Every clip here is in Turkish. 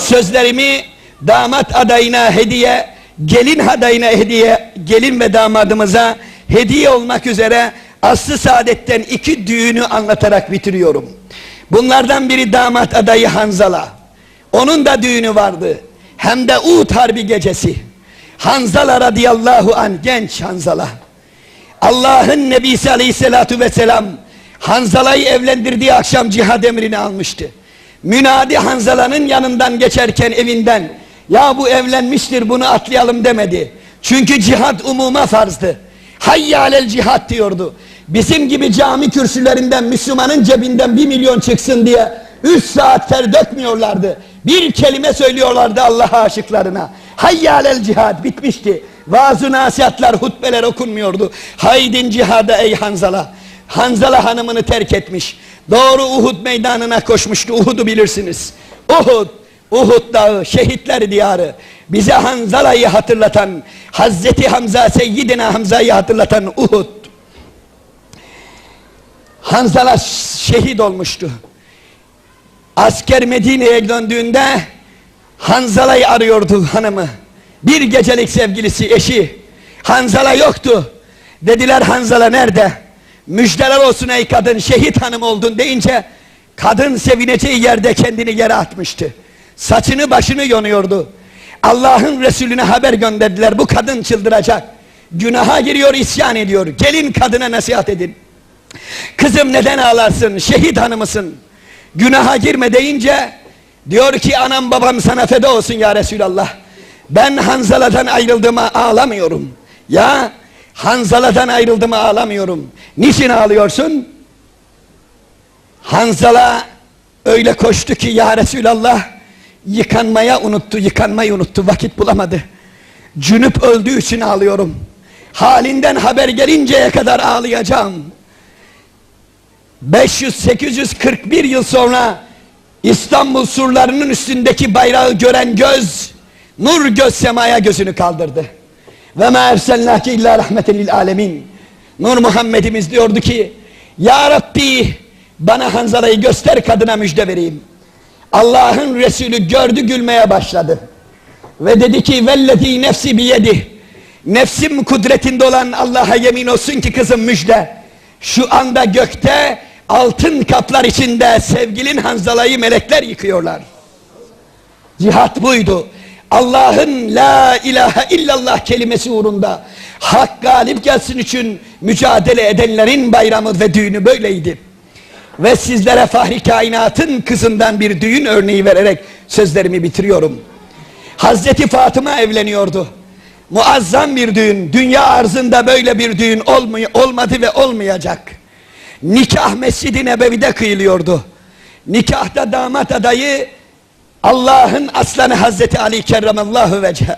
Sözlerimi damat adayına hediye, gelin adayına hediye, gelin ve damadımıza hediye olmak üzere aslı saadetten iki düğünü anlatarak bitiriyorum. Bunlardan biri damat adayı Hanzala. Onun da düğünü vardı. Hem de Uhud Harbi gecesi. Hanzala radıyallahu an genç Hanzala. Allah'ın Nebisi aleyhissalatu vesselam Hanzala'yı evlendirdiği akşam cihad emrini almıştı. Münadi Hanzala'nın yanından geçerken evinden ya bu evlenmiştir bunu atlayalım demedi. Çünkü cihad umuma farzdı. Hayyalel cihad diyordu. Bizim gibi cami kürsülerinden Müslümanın cebinden bir milyon çıksın diye üç saat ter dökmüyorlardı. Bir kelime söylüyorlardı Allah'a aşıklarına. Hayyalel cihad bitmişti. Vaaz-ı nasihatler, hutbeler okunmuyordu. Haydin cihada ey Hanzala. Hanzala hanımını terk etmiş. Doğru Uhud meydanına koşmuştu. Uhud'u bilirsiniz. Uhud, Uhud dağı, şehitler diyarı. Bize Hanzala'yı hatırlatan, Hazreti Hamza, Seyyidina Hamza'yı hatırlatan Uhud. Hanzala şehit olmuştu. Asker Medine'ye döndüğünde Hanzala'yı arıyordu hanımı. Bir gecelik sevgilisi, eşi. Hanzala yoktu. Dediler Hanzala nerede? Müjdeler olsun ey kadın şehit hanım oldun deyince kadın sevineceği yerde kendini yere atmıştı. Saçını başını yonuyordu. Allah'ın Resulüne haber gönderdiler bu kadın çıldıracak. Günaha giriyor isyan ediyor. Gelin kadına nasihat edin. Kızım neden ağlarsın? Şehit hanımısın. Günaha girme deyince diyor ki anam babam sana feda olsun ya Resulallah. Ben Hanzala'dan ayrıldığıma ağlamıyorum. Ya Hanzala'dan ayrıldığıma ağlamıyorum. Niçin ağlıyorsun? Hanzala öyle koştu ki ya Resulallah yıkanmaya unuttu, yıkanmayı unuttu, vakit bulamadı. Cünüp öldüğü için ağlıyorum. Halinden haber gelinceye kadar ağlayacağım. 500-841 yıl sonra İstanbul surlarının üstündeki bayrağı gören göz, nur göz semaya gözünü kaldırdı. Ve ma erselnâke illa rahmeten lil alemin. Nur Muhammedimiz diyordu ki, Ya Rabbi bana Hanzala'yı göster kadına müjde vereyim. Allah'ın Resulü gördü gülmeye başladı. Ve dedi ki vellezî nefsi biyedi. Nefsim kudretinde olan Allah'a yemin olsun ki kızım müjde. Şu anda gökte altın kaplar içinde sevgilin Hanzala'yı melekler yıkıyorlar. Cihat buydu. Allah'ın la ilahe illallah kelimesi uğrunda hak galip gelsin için mücadele edenlerin bayramı ve düğünü böyleydi. Ve sizlere Fahri Kainat'ın kızından bir düğün örneği vererek sözlerimi bitiriyorum. Hazreti Fatıma evleniyordu. Muazzam bir düğün. Dünya arzında böyle bir düğün olmay olmadı ve olmayacak. Nikah Mescid-i Nebevi'de kıyılıyordu. Nikahta damat adayı Allah'ın aslanı Hazreti Ali kerramallahu vecehe.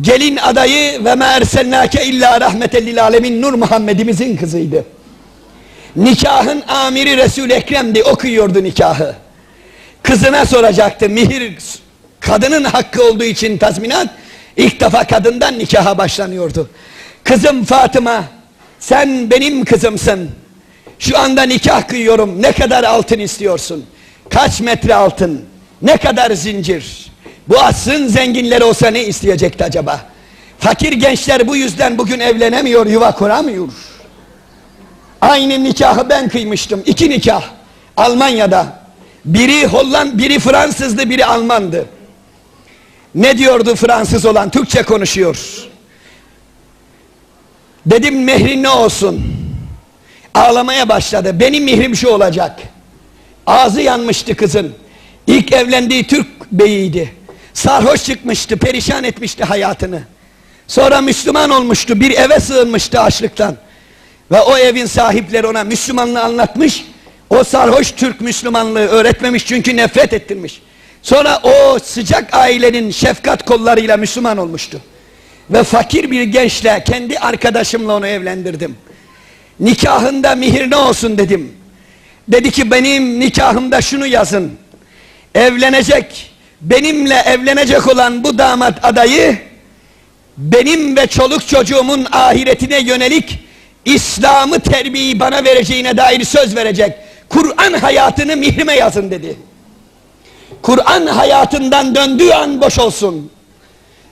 Gelin adayı ve ma erselnake illa rahmeten lil alemin Nur Muhammed'imizin kızıydı. Nikahın amiri resul Ekrem'di okuyordu nikahı. Kızına soracaktı mihir kadının hakkı olduğu için tazminat ilk defa kadından nikaha başlanıyordu. Kızım Fatıma sen benim kızımsın. Şu anda nikah kıyıyorum. Ne kadar altın istiyorsun? Kaç metre altın? Ne kadar zincir? Bu asrın zenginleri olsa ne isteyecekti acaba? Fakir gençler bu yüzden bugün evlenemiyor, yuva kuramıyor. Aynı nikahı ben kıymıştım. İki nikah. Almanya'da. Biri Holland, biri Fransızdı, biri Almandı. Ne diyordu Fransız olan? Türkçe konuşuyor. Dedim mehrin ne olsun? Ağlamaya başladı. Benim mihrim şu olacak. Ağzı yanmıştı kızın. İlk evlendiği Türk beyiydi. Sarhoş çıkmıştı, perişan etmişti hayatını. Sonra Müslüman olmuştu, bir eve sığınmıştı açlıktan. Ve o evin sahipleri ona Müslümanlığı anlatmış. O sarhoş Türk Müslümanlığı öğretmemiş çünkü nefret ettirmiş. Sonra o sıcak ailenin şefkat kollarıyla Müslüman olmuştu. Ve fakir bir gençle kendi arkadaşımla onu evlendirdim. Nikahında mihir ne olsun dedim. Dedi ki benim nikahımda şunu yazın. Evlenecek, benimle evlenecek olan bu damat adayı benim ve çoluk çocuğumun ahiretine yönelik İslam'ı terbiyeyi bana vereceğine dair söz verecek. Kur'an hayatını mihrime yazın dedi. Kur'an hayatından döndüğü an boş olsun.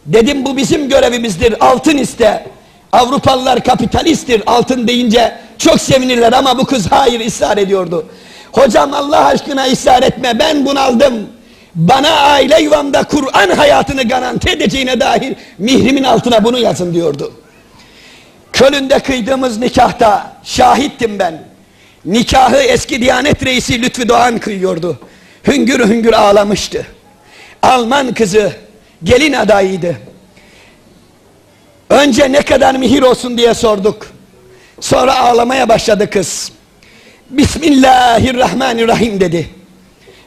Dedim bu bizim görevimizdir. Altın iste. Avrupalılar kapitalisttir. Altın deyince çok sevinirler ama bu kız hayır ısrar ediyordu. Hocam Allah aşkına ısrar etme ben bunaldım. Bana aile yuvamda Kur'an hayatını garanti edeceğine dair mihrimin altına bunu yazın diyordu. Kölün'de kıydığımız nikahta şahittim ben. Nikahı eski Diyanet Reisi Lütfü Doğan kıyıyordu. Hüngür hüngür ağlamıştı. Alman kızı gelin adayıydı. Önce ne kadar mihir olsun diye sorduk. Sonra ağlamaya başladı kız. Bismillahirrahmanirrahim dedi.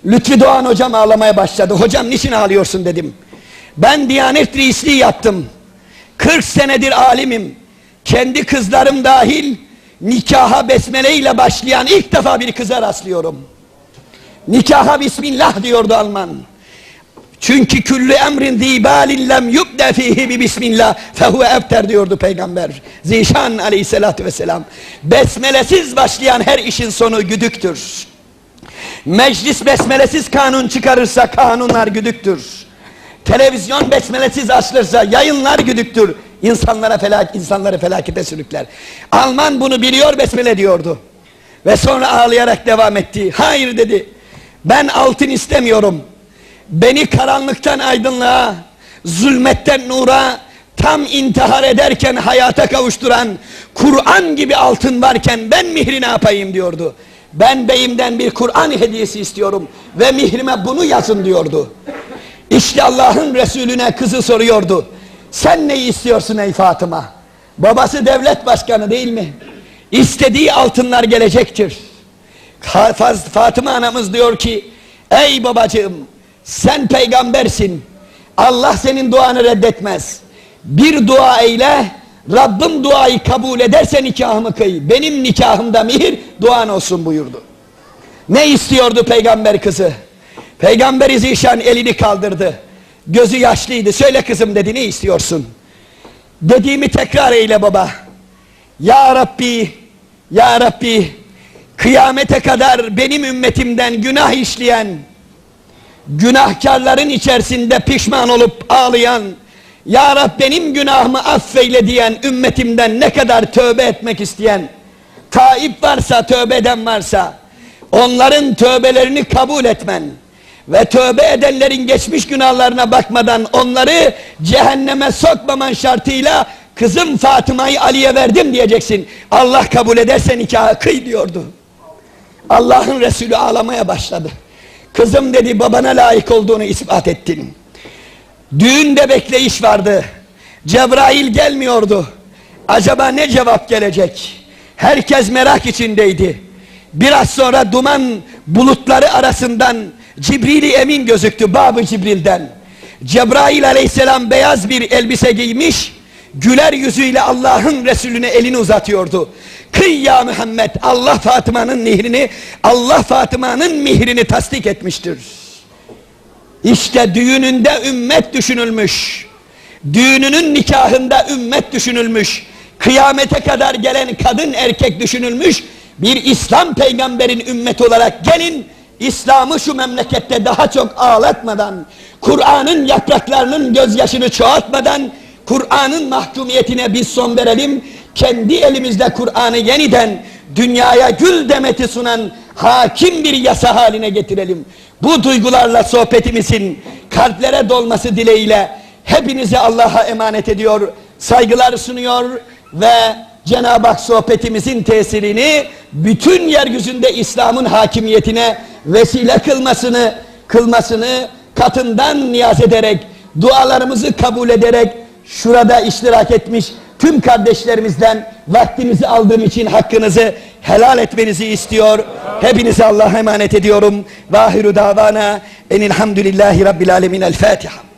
Lütfi Doğan hocam ağlamaya başladı. Hocam niçin ağlıyorsun dedim. Ben Diyanet Reisliği yaptım. 40 senedir alimim. Kendi kızlarım dahil nikaha besmele ile başlayan ilk defa bir kıza rastlıyorum. Nikaha Bismillah diyordu Alman. Çünkü küllü emrin zibalin lem yubde fihi bi bismillah fehuve ebter diyordu peygamber. Zişan aleyhissalatü vesselam. Besmelesiz başlayan her işin sonu güdüktür. Meclis besmelesiz kanun çıkarırsa kanunlar güdüktür. Televizyon besmelesiz açılırsa yayınlar güdüktür. İnsanlara felak, insanları felakete sürükler. Alman bunu biliyor besmele diyordu. Ve sonra ağlayarak devam etti. Hayır dedi. Ben altın istemiyorum. Beni karanlıktan aydınlığa, zulmetten nura, tam intihar ederken hayata kavuşturan Kur'an gibi altın varken ben mihri ne yapayım diyordu. Ben beyimden bir Kur'an hediyesi istiyorum ve mihrime bunu yazın diyordu. İşte Allah'ın Resulüne kızı soruyordu. Sen neyi istiyorsun ey Fatıma? Babası devlet başkanı değil mi? İstediği altınlar gelecektir. Fatıma anamız diyor ki ey babacığım sen peygambersin. Allah senin duanı reddetmez. Bir dua eyle Rabbim duayı kabul ederse nikahımı kıy. Benim nikahımda mihir duan olsun buyurdu. Ne istiyordu peygamber kızı? Peygamber Zişan elini kaldırdı. Gözü yaşlıydı. Söyle kızım dedi ne istiyorsun? Dediğimi tekrar eyle baba. Ya Rabbi, Ya Rabbi, kıyamete kadar benim ümmetimden günah işleyen, günahkarların içerisinde pişman olup ağlayan, Ya Rab benim günahımı affeyle diyen ümmetimden ne kadar tövbe etmek isteyen, taip varsa, tövbe eden varsa, onların tövbelerini kabul etmen ve tövbe edenlerin geçmiş günahlarına bakmadan onları cehenneme sokmaman şartıyla kızım Fatıma'yı Ali'ye verdim diyeceksin. Allah kabul ederse nikahı kıy diyordu. Allah'ın Resulü ağlamaya başladı. Kızım dedi babana layık olduğunu ispat ettin. Düğünde bekleyiş vardı. Cebrail gelmiyordu. Acaba ne cevap gelecek? Herkes merak içindeydi. Biraz sonra duman bulutları arasından Cibril-i Emin gözüktü Babı Cibril'den. Cebrail aleyhisselam beyaz bir elbise giymiş, güler yüzüyle Allah'ın Resulüne elini uzatıyordu. Kıy ya Muhammed Allah Fatıma'nın mihrini, Allah Fatıma'nın mihrini tasdik etmiştir. İşte düğününde ümmet düşünülmüş. Düğününün nikahında ümmet düşünülmüş. Kıyamete kadar gelen kadın erkek düşünülmüş. Bir İslam peygamberin ümmeti olarak gelin İslam'ı şu memlekette daha çok ağlatmadan, Kur'an'ın yapraklarının gözyaşını çoğaltmadan, Kur'an'ın mahkumiyetine biz son verelim. Kendi elimizde Kur'an'ı yeniden dünyaya gül demeti sunan hakim bir yasa haline getirelim. Bu duygularla sohbetimizin kalplere dolması dileğiyle hepinizi Allah'a emanet ediyor, saygılar sunuyor ve Cenab-ı Hak sohbetimizin tesirini bütün yeryüzünde İslam'ın hakimiyetine vesile kılmasını, kılmasını katından niyaz ederek, dualarımızı kabul ederek şurada iştirak etmiş tüm kardeşlerimizden vaktimizi aldığım için hakkınızı helal etmenizi istiyor. Hepinizi Allah'a emanet ediyorum. Vahiru davana enilhamdülillahi rabbil alemin. El Fatiha.